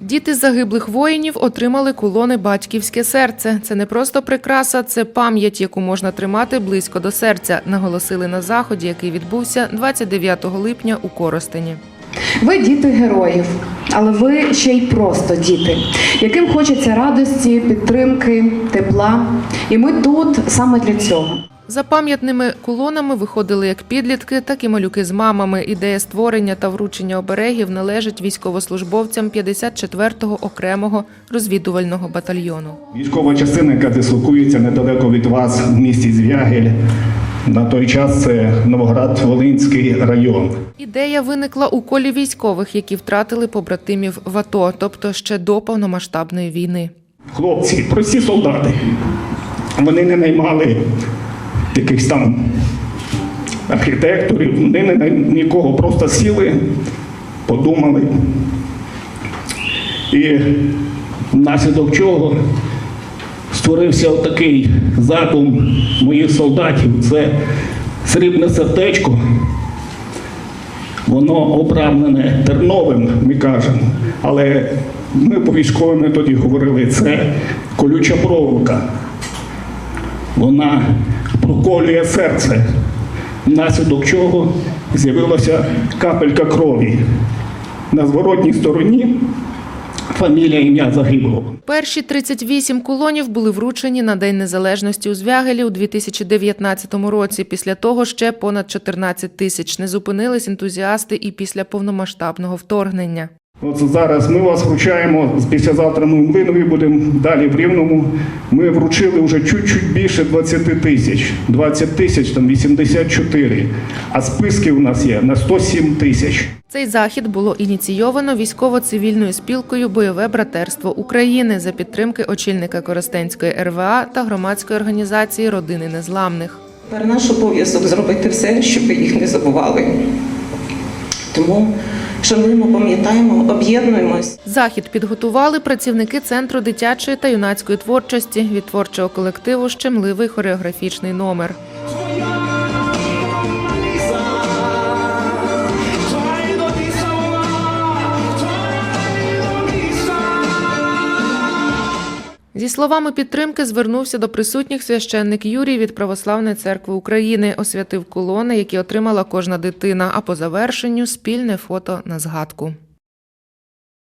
Діти загиблих воїнів отримали кулони Батьківське серце. Це не просто прикраса, це пам'ять, яку можна тримати близько до серця, наголосили на заході, який відбувся 29 липня у Коростені. Ви діти героїв, але ви ще й просто діти, яким хочеться радості, підтримки, тепла. І ми тут саме для цього. За пам'ятними кулонами виходили як підлітки, так і малюки з мамами. Ідея створення та вручення оберегів належить військовослужбовцям 54-го окремого розвідувального батальйону. Військова частина, яка дислокується недалеко від вас в місті Звягель. На той час це Новоград-Волинський район. Ідея виникла у колі військових, які втратили побратимів в АТО, тобто ще до повномасштабної війни. Хлопці, прості солдати. Вони не наймали якихось там архітекторів, вони не нікого просто сіли, подумали. І внаслідок чого створився отакий задум моїх солдатів. Це срібне сердечко. Воно обрамлене терновим, ми кажемо. Але ми по військовим тоді говорили, це колюча проволока. Вона проколює серце, внаслідок чого з'явилася капелька крові. На зворотній стороні фамілія ім'я загиблого. Перші 38 кулонів були вручені на День Незалежності у Звягелі у 2019 році. Після того ще понад 14 тисяч. Не зупинились ентузіасти і після повномасштабного вторгнення. От зараз ми вас вручаємо. Післязавтра ми в Млинові будемо далі в Рівному. Ми вручили вже чуть-чуть більше 20 тисяч. 20 тисяч, там 84. А списки у нас є на 107 тисяч. Цей захід було ініційовано військово-цивільною спілкою Бойове братерство України за підтримки очільника Коростенської РВА та громадської організації Родини Незламних. Тепер наш обов'язок зробити все, щоб їх не забували. Тому шануємо, пам'ятаємо, об'єднуємось. Захід підготували працівники центру дитячої та юнацької творчості від творчого колективу Щемливий хореографічний номер. Словами підтримки звернувся до присутніх священник Юрій від Православної церкви України, освятив колони, які отримала кожна дитина. А по завершенню спільне фото на згадку.